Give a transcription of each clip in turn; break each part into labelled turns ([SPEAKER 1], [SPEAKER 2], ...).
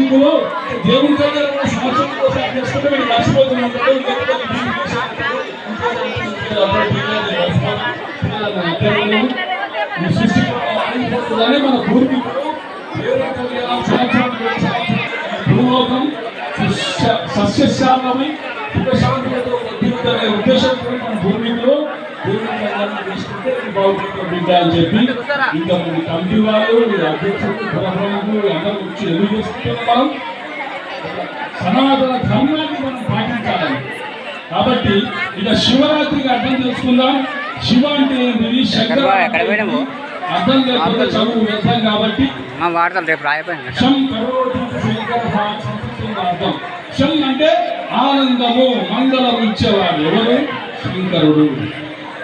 [SPEAKER 1] భూమిలో దేవుని దగ్గర సంవత్సరం కోసం చేసుకుంటే మీరు మర్చిపోతున్నాడు సృష్టి మన పూర్వీకులు సంవత్సరం భూలోకం సస్యశ్యామలమై ఉద్దేశంతో మన భూమిలో ఇది బాగుంటుంది అని చెప్పి ఇంకా మన కమిటీ వాళ్ళు అధ్యక్షులు ప్రధానులు అందరూ వచ్చి ఎందుకు చేసుకుంటున్నాం సనాతన ధర్మాన్ని మనం పాటించాలి కాబట్టి ఇక శివరాత్రికి అర్థం తెలుసుకుందాం శివ అంటే ఏంటిది? శంకర? అర్థం లేకపోతే చదువు వ్యర్థం కాబట్టి
[SPEAKER 2] మా వాడతాం రేపు రాయిపోయింది
[SPEAKER 1] శం శంకర అర్థం శం అంటే ఆనందము మంగళం ఇచ్చేవాడు ఎవరు? శంకరుడు.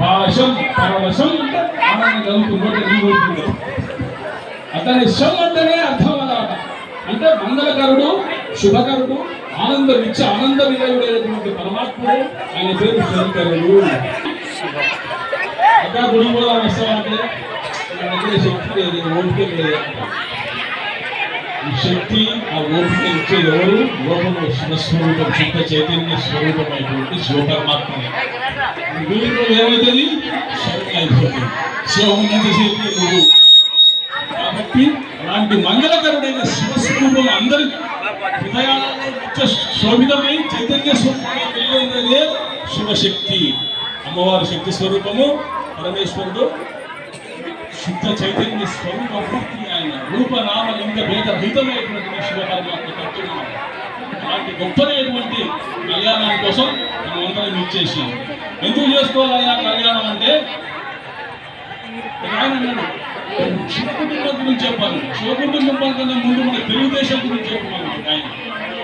[SPEAKER 1] పాశం పరవశం అంటే ఆనందం కలుగుతుందో అతని శం అంటేనే అర్థం అన్నమాట అంటే మంగళకరుడు శుభకరుడు ఆనందం ఇచ్చే ఆనంద విలయుడైనటువంటి పరమాత్ముడు. ఆయన పేరు శంకరుడు. ఇంకా గుడి కూడా వస్తామంటే శక్తి లేదు ఓపిక లేదు. ఈ శక్తి ఆ ఓపిక ఇచ్చేది ఎవరు? లోపంలో శివస్వరూపం శుద్ధ చైతన్య స్వరూపమైనటువంటి శివపరమాత్మనే. వీళ్ళు ఏమవుతుంది శక్తి అయిపోతుంది శివ ఎంతసేపు నువ్వు కాబట్టి అలాంటి మంగళకరుడైన శివస్వరూపం అందరి హృదయాలలో శోభితమై చైతన్య స్వరూపమై వెలువడినదే శివశక్తి. అమ్మవారి శక్తి స్వరూపము పరమేశ్వరుడు శుద్ధ చైతన్య స్వరూప పూర్తి ఆయన రూపనామ లింగ భేద రహితమైనటువంటి శివ పరమాత్మ తత్వం అలాంటి గొప్పదైనటువంటి కళ్యాణం కోసం మనం అందరం ఇచ్చేసి ఎందుకు చేసుకోవాలయ్యా కళ్యాణం అంటే? ఒక ఆయన అన్నాడు గురించి చెప్పాను శివకుటుంబం కన్నా ముందు మన తెలుగుదేశం గురించి చెప్పాను ఆయన.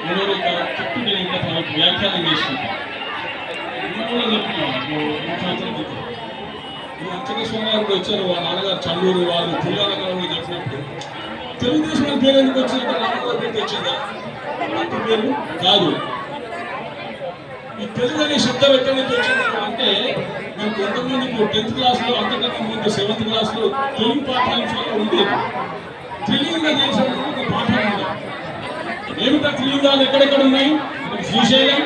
[SPEAKER 1] మూడో ఒక చెప్తుంటే ఇంకా తనకు వ్యాఖ్యానం చేసింది నిన్న కూడా చెప్తున్నాను ఓ మూడు సంవత్సరాల సోమవారం వచ్చారు వాళ్ళ నాన్నగారు చండూరు వాళ్ళు పుల్లానగరంలో చెప్పినప్పుడు. తెలుగుదేశం పేరు ఎందుకు వచ్చింది నాన్నగారు పేరు వచ్చిందా పేరు కాదు. ఈ తెలుగు అనే శబ్దం ఎక్కడి నుంచి వచ్చింది అంటే మేము కొంతమంది టెన్త్ క్లాస్లో అంతకంటే ముందు సెవెంత్ క్లాస్లో తెలుగు పాఠ్యాంశాలు ఉండేది త్రిలింగ చేసినప్పుడు ఒక పాఠం ఉంది ఏమిటా త్రిలింగాలు ఎక్కడెక్కడ ఉన్నాయి? ఒకటి శ్రీశైలం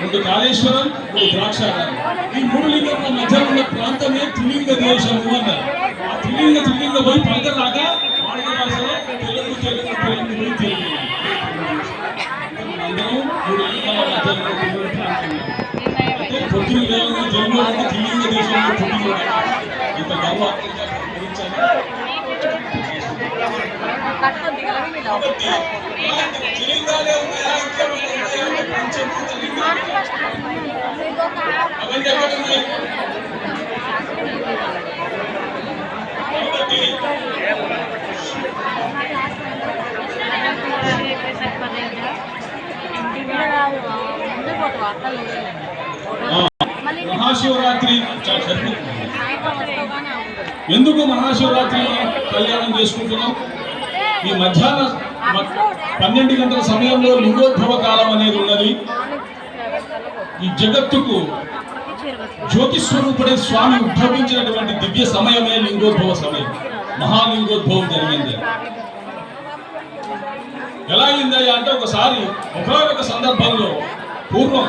[SPEAKER 1] రెండు కాళేశ్వరం రెండు ద్రాక్షారామం. ఈ మూడు లింగముల మధ్య ఉన్న ప్రాంతమే త్రిలింగ దేశము అన్నారు ఆ త్రిలింగ త్రిలింగ పోయి పలకరాగా వాడిన భాషలో తెలుగు తెలుగు తెలుగు పోయి తెలుగు అందరం మూడు లింగాల మధ్య ఉన్న తెలుగు ప్రాంతం అంటే పొద్దున లేవని దేశంలో పుట్టిన ఇంత గర్వాత్మకంగా గురించాలి త్రిలింగాలే ఉన్నాయా ఇంకేమైనా మహాశివరాత్రి చాలా ఎందుకు మహాశివరాత్రి కళ్యాణం చేసుకుంటున్నాం? ఈ మధ్యాహ్న పన్నెండు గంటల సమయంలో లింగోద్భవ కాలం అనేది ఉన్నది. ఈ జగత్తుకు జ్యోతిస్వరూపుడే స్వామి ఉద్భవించినటువంటి దివ్య సమయమే లింగోద్భవ సమయం. మహాలింగోద్భవం జరిగింది. ఎలా అయిందయ్యా అంటే ఒకసారి ఒకనొక సందర్భంలో పూర్వం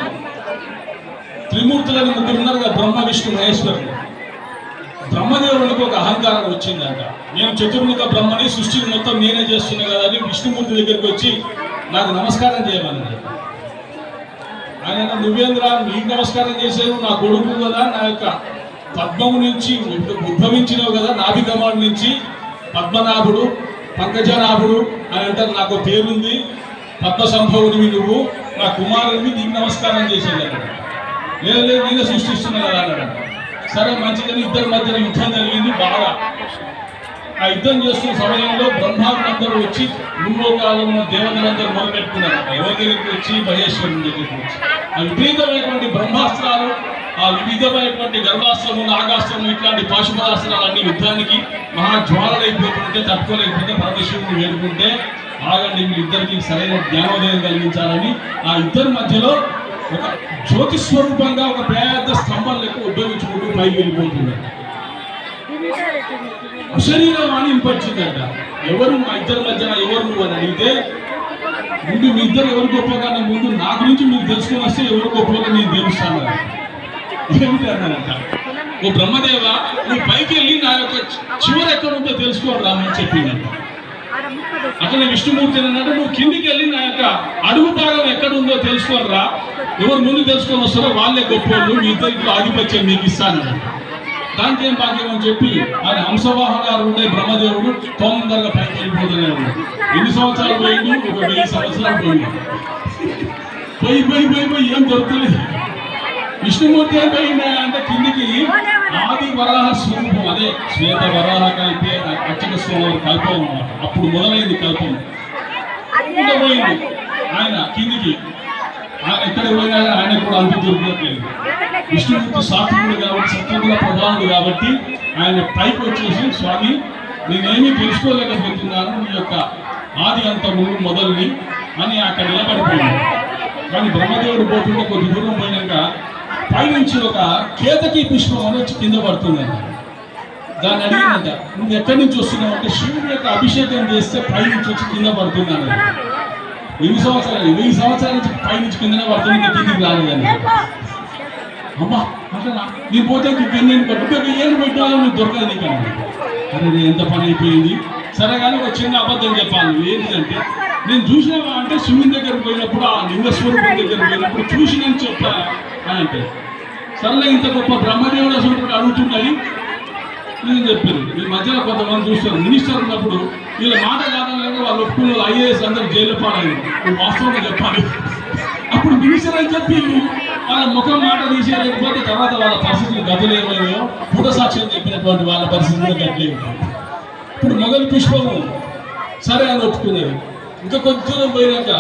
[SPEAKER 1] త్రిమూర్తులని ముగ్గురు ఉన్నారు కదా బ్రహ్మ విష్ణు మహేశ్వరుడు బ్రహ్మదేవునికి ఒక అహంకారం వచ్చిందంట. నేను చతుర్ముఖ బ్రహ్మని సృష్టిని మొత్తం నేనే చేస్తున్నా కదా అని విష్ణుమూర్తి దగ్గరికి వచ్చి నాకు నమస్కారం చేయమన్నాడు. ఆయన నువ్వేంద్ర నీకు నమస్కారం చేశాను నా కొడుకు కదా నా యొక్క పద్మము నుంచి ఉద్భ- ఉద్భవించినావు కదా నాభికమాడు నుంచి పద్మనాభుడు పంకజనాభుడు అని అంటారు నాకు పేరుంది. పద్మ సంభవుడివి నువ్వు నా కుమారుడివి నీకు నమస్కారం చేశాను లేదు లేదు నేనే సృష్టిస్తున్నా కదా అన్నాడు. సరే మంచిదని ఇద్దరి మధ్యన యుద్ధం జరిగింది బాగా. ఆ యుద్ధం చేస్తున్న సమయంలో బ్రహ్మాండందరూ వచ్చి భూలోకాలలో ఉన్న దేవతలందరూ మొదలుపెట్టుకున్నారు ఎవరి దగ్గరికి వచ్చి? మహేశ్వరుని దగ్గరికి వచ్చి. ఆ విపరీతమైనటువంటి బ్రహ్మాస్త్రాలు ఆ వివిధమైనటువంటి గర్భాస్త్రము నాగాస్త్రము ఇట్లాంటి పాశుపదాస్త్రాలు అన్ని యుద్ధానికి మహాజ్వాలైపోతుంటే తట్టుకోలేకపోతే పరమేశ్వరుని వేడుకుంటే ఆగండి వీళ్ళిద్దరికి సరైన జ్ఞానోదయం కలిగించాలని ఆ ఇద్దరి మధ్యలో ఒక జ్యోతి స్వరూపంగా ఒక పెద్ద స్తంభం లెక్క ఉద్యోగించుకుంటూ పైకి వెళ్ళిపోతున్నాడు అశరీరం అని ఎవరు మా ఇద్దరి మధ్యన ఎవరు నువ్వు అని అడిగితే ముందు మీ ఇద్దరు ఎవరు గొప్ప ముందు నా గురించి మీరు తెలుసుకొని వస్తే ఎవరు గొప్పగా నేను తెలుస్తాను ఏమిటి అన్నానంట ఓ బ్రహ్మదేవ నువ్వు పైకి వెళ్ళి నా యొక్క చివరి ఎక్కడ ఉందో తెలుసుకోరా రామని చెప్పిందంట అసలు విష్ణుమూర్తి అన్నాడు నువ్వు కిందికి వెళ్ళి నా యొక్క అడుగు భాగం ఎక్కడ ఉందో తెలుసుకోరా ఎవరు ముందు తెలుసుకొని వస్తారో వాళ్ళే గొప్పవాళ్ళు మీ ఇద్దరికి ఆధిపత్యం మీకు ఇస్తాను దానికి ఏం భాగ్యం అని చెప్పి ఆయన హంసవాహనాలు ఉండే బ్రహ్మదేవుడు తొందరగా పైకి వెళ్ళిపోతూనే ఉన్నాడు. ఎన్ని సంవత్సరాలు పోయింది ఒక వెయ్యి సంవత్సరాలు పోయింది పోయి పోయి పోయి పోయి ఏం దొరకలేదు విష్ణుమూర్తి పోయిందా అంటే కిందికి ఆది వరాహ స్వరూపం అదే శ్వేత వరాహ కలిపి అచ్చక స్వరం కల్పం అన్నమాట. అప్పుడు మొదలైంది కల్పం. పోయింది. ఆయన కిందికి. ఆయన ఎక్కడ పోయినా ఆయన కూడా అంత దొరకట్లేదు విష్ణుమూర్తి సాత్వికుడు కాబట్టి సత్వగుణ ప్రధానుడు కాబట్టి ఆయన పైకి వచ్చేసి స్వామి నేనేమీ తెలుసుకోలేకపోతున్నాను. నీ యొక్క ఆది అంతము మొదలుని అని అక్కడ నిలబడిపోయాడు కానీ బ్రహ్మదేవుడు పోతుంటే కొద్ది దూరం పోయినాక పైనుంచి ఒక కేతకి పుష్పం అని వచ్చి కింద పడుతుందంట దాన్ని అడిగిందంట నువ్వు ఎక్కడి నుంచి వస్తున్నావు? అంటే శివుని యొక్క అభిషేకం చేస్తే పైనుంచి వచ్చి కింద పడుతున్నాను ఎన్ని సంవత్సరాలు వెయ్యి సంవత్సరాల నుంచి పైనుంచి కిందనే పడుతుంది ఇంకా కిందికి అమ్మా అట్లా నీ పోతే కింద ఎన్ని ఏం ఏళ్ళు నీకు దొరకదు నీకు అరే ఎంత పని అయిపోయింది. సరే కానీ ఒక చిన్న అబద్ధం చెప్పాలి. ఏంటిదంటే నేను చూసినావా అంటే శివుని దగ్గర పోయినప్పుడు ఆ లింగస్వరూపం దగ్గర పోయినప్పుడు చూసినని చెప్పా అని అంటే సర్లే ఇంత గొప్ప బ్రహ్మదేవుడు అసలు అడుగుతున్నది నేను చెప్పాను ఈ మధ్యలో కొంతమంది చూస్తారు మినిస్టర్ ఉన్నప్పుడు వీళ్ళ మాట కాదని వాళ్ళు ఒప్పుకున్న ఐఏఎస్ అందరూ జైలు పాడాలి నువ్వు వాస్తవంగా చెప్పాలి. అప్పుడు మినిస్టర్ అని చెప్పి వాళ్ళ ముఖం మాట తీసేయలేకపోతే తర్వాత వాళ్ళ పరిస్థితులు ఏమయ్యో పుట సాక్ష్యం చెప్పినటువంటి వాళ్ళ పరిస్థితులు గట్లేవు ఇప్పుడు మొగలి పుష్పము సరే అని ఒప్పుకున్నది ఇంకా కొంచెం పోయినాక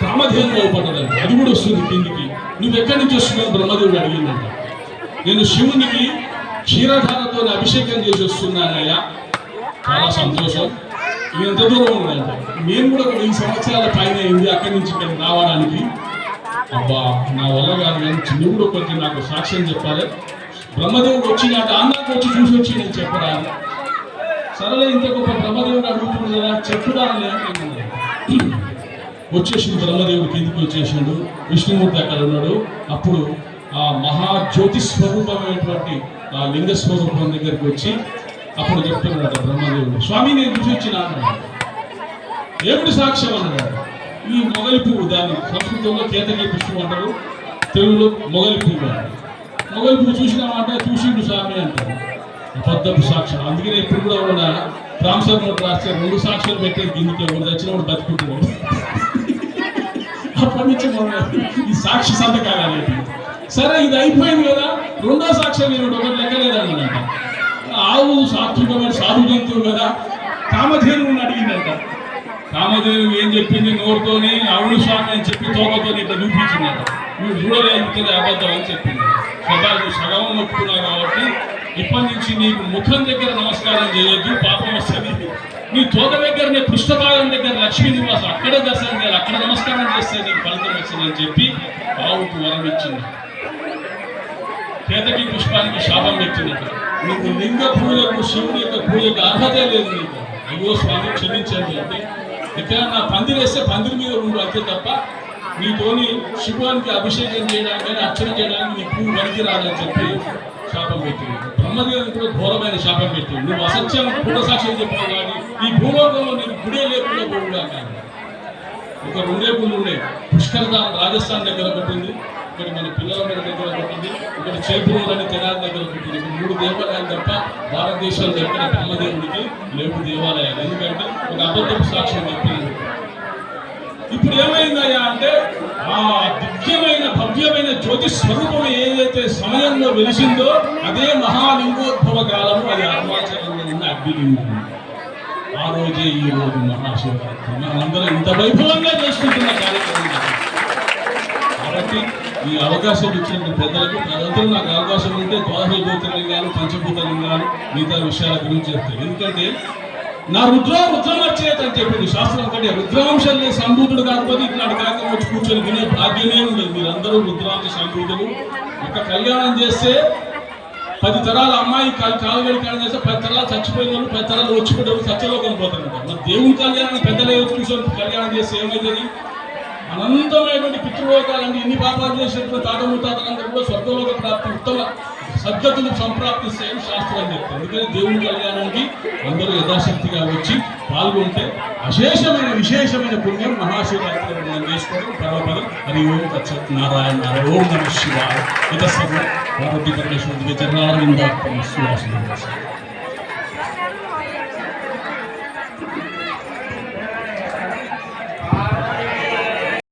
[SPEAKER 1] బ్రహ్మదేవుని అవుపడ్డదండి అది కూడా వస్తుంది కిందికి. నువ్వు ఎక్కడి నుంచి వస్తున్నావు? బ్రహ్మదేవుడు అడిగిందంట. నేను శివునికి క్షీరధారతో అభిషేకం చేసి వస్తున్నానయ్యా. చాలా సంతోషం. ఇది ఎంత దూరం ఉందంట నేను కూడా ఒక వెయ్యి సంవత్సరాల పైన అయింది అక్కడి నుంచి ఇక్కడ రావడానికి. అబ్బా నా వల్ల కాదు కానీ నువ్వు కూడా కొంచెం నాకు సాక్ష్యం చెప్పాలి. బ్రహ్మదేవుడు వచ్చి నాకు ఆంధ్రాకి వచ్చి చూసి వచ్చి నేను చెప్పరా సరళ ఇంత గొప్ప బ్రహ్మదేవుడు అడుగుతుంది కదా చెప్పురా అని వచ్చేసిన బ్రహ్మదేవుడు కిందికి వచ్చేసిండు. విష్ణుమూర్తి అక్కడ ఉన్నాడు. అప్పుడు ఆ మహాజ్యోతి స్వరూపమైనటువంటి ఆ లింగ స్వరూపం దగ్గరికి వచ్చి అప్పుడు చెప్తున్నాడు బ్రహ్మదేవుడు స్వామి నేను చూసి వచ్చిన ఏమిటి సాక్ష్యం అన్నాడు. ఈ మొగలి పువ్వు దాన్ని సంస్కృతంలో కేతకీ పుష్పం అంటారు తెలుగులో మొగలి పువ్వు అంటారు. మొగలి పువ్వు చూసినామంటే చూసిండు స్వామి అంటారు. అబద్ధపు సాక్ష్యం. అందుకనే ఇప్పుడు కూడా ఉన్నాడా ట్రాన్స్ఫర్ నోట్ రాస్తే రెండు సాక్ష్యాలు పెట్టేది గిన్నెకి ఎవరు తెచ్చినప్పుడు బతుకుంటున్నాడు. అప్పటి నుంచి ఈ సాక్షి సంతకాలు అనేది సరే ఇది అయిపోయింది కదా. రెండో సాక్ష్యం నేను ఒకటి లెక్కలేదన్నమాట ఆవు సాత్వికమైన సాధు జంతువు కదా. కామధేనువుని అడిగిందంట. కామధేనువు ఏం చెప్పింది నోరుతోని అవును స్వామి అని చెప్పి తోకతో ఇట్లా చూపించిందట. నువ్వు చూడలేదు అబద్ధం అని చెప్పింది. సదా సగం ఒప్పుకున్నావు కాబట్టి ఇప్పటి నుంచి నీకు ముఖం దగ్గర నమస్కారం చేయొద్దు పాపం వస్తుంది. నీ తోక దగ్గర నీ పృష్ఠభాగం దగ్గర లక్ష్మీ నివాసం అక్కడ దర్శనం చేయాలి అక్కడ నమస్కారం చేస్తే నీకు ఫలితం వస్తుందని చెప్పి బావుకు వరం ఇచ్చింది. పేదకి పుష్పానికి శాపం పెట్టినట్టు నీకు లింగ పూజకు శివుని యొక్క పూజకు అర్హత లేదు నీకు. అయ్యో స్వామి క్షమించండి అంటే ఇక్కడ నా పందిరి వేస్తే పందిరి మీద ఉండు అంతే తప్ప నీతోని శివానికి అభిషేకం చేయడానికి అర్చన చేయడానికి నీ పువ్వు రాదని చెప్పి శాపం పెట్టింది. బ్రహ్మదేవుని కూడా ఘోరమైన శాపం పెట్టింది నువ్వు అసత్యం కూడా సాక్ష్యం చెప్పావు కానీ ఈ భూలోకంలో నీకు గుడే లేకుండా పోవుడా కానీ ఒక రెండే గుళ్ళు ఉన్నాయి పుష్కరధామ్ రాజస్థాన్ దగ్గర ఒకటి ఉంది ఒకటి మన పిల్లల మీద దగ్గర ఒకటి ఉంది ఒకటి చేపూరు అని తెనాలి దగ్గర ఒకటి ఉంది మూడు దేవాలయాలు తప్ప భారతదేశంలో దగ్గర బ్రహ్మదేవుడికి లేవు దేవాలయాలు. ఎందుకంటే ఒక అబద్ధపు సాక్ష్యం చెప్పింది ఇప్పుడు ఏమైందయ్యా అంటే ఆ దివ్యమైన భవ్యమైన జ్యోతి స్వరూపం ఏదైతే సమయంలో వెలిసిందో అదే మహాలింగోద్భవ కాలము అది అరుణాచలంలో ఉన్న అగ్నిలింగం. ఆ రోజే ఈ రోజు మహాశివరాత్రి. మనందరం ఇంత వైభవంగా చేసుకుంటున్న కార్యక్రమం కాబట్టి ఈ అవకాశం ఇచ్చిన పెద్దలకు ప్రజలందరూ నాకు అవకాశం ఉంటే ద్వాదశ జ్యోతిర్లింగాలు పంచభూతలింగాలు మిగతా విషయాల గురించి చెప్తారు ఎందుకంటే నా రుద్ర రుద్రమర్చేత అని చెప్పింది శాస్త్రం. కంటే రుద్రాంశాన్ని సంభూతుడు కాకపోతే ఇట్లాంటి కార్యక్రమం వచ్చి కూర్చొని వినే భాగ్యమే ఉండదు. మీరందరూ రుద్రాంశ సంభూతులు. ఒక కళ్యాణం చేస్తే పది తరాల అమ్మాయి కాలు కాలు కళ్యాణం చేస్తే పది తరాలు చచ్చిపోయిన వాళ్ళు పది తరాలు వచ్చిపోయేవాళ్ళు సత్యలోకం పోతున్నారు మరి దేవుని కళ్యాణం పెద్దలే కూర్చొని కళ్యాణం చేస్తే ఏమవుతుంది అనంతమైనటువంటి పితృలోకాలంటే ఇన్ని పాపాలు చేసినటువంటి తాత ముత్తాతలందరూ కూడా స్వర్గలోక ప్రాప్తి ఉత్తమ. సద్గతులు సంప్రాప్తిస్తాయని శాస్త్రం చెప్తారు. అందుకని దేవుని కళ్యాణానికి అందరూ యథాశక్తిగా వచ్చి పాల్గొంటే అశేషమైన విశేషమైన పుణ్యం మహాశివరాత్రి మనం చేసుకోవడం పర్వపదం. హరి ఓం తచ్చత్ నారాయణ నారాయణ. ఓం నమ శివాయ. ఇత సర్వ పార్వతీ పరమేశ్వరుడి జనార్దన సువాసన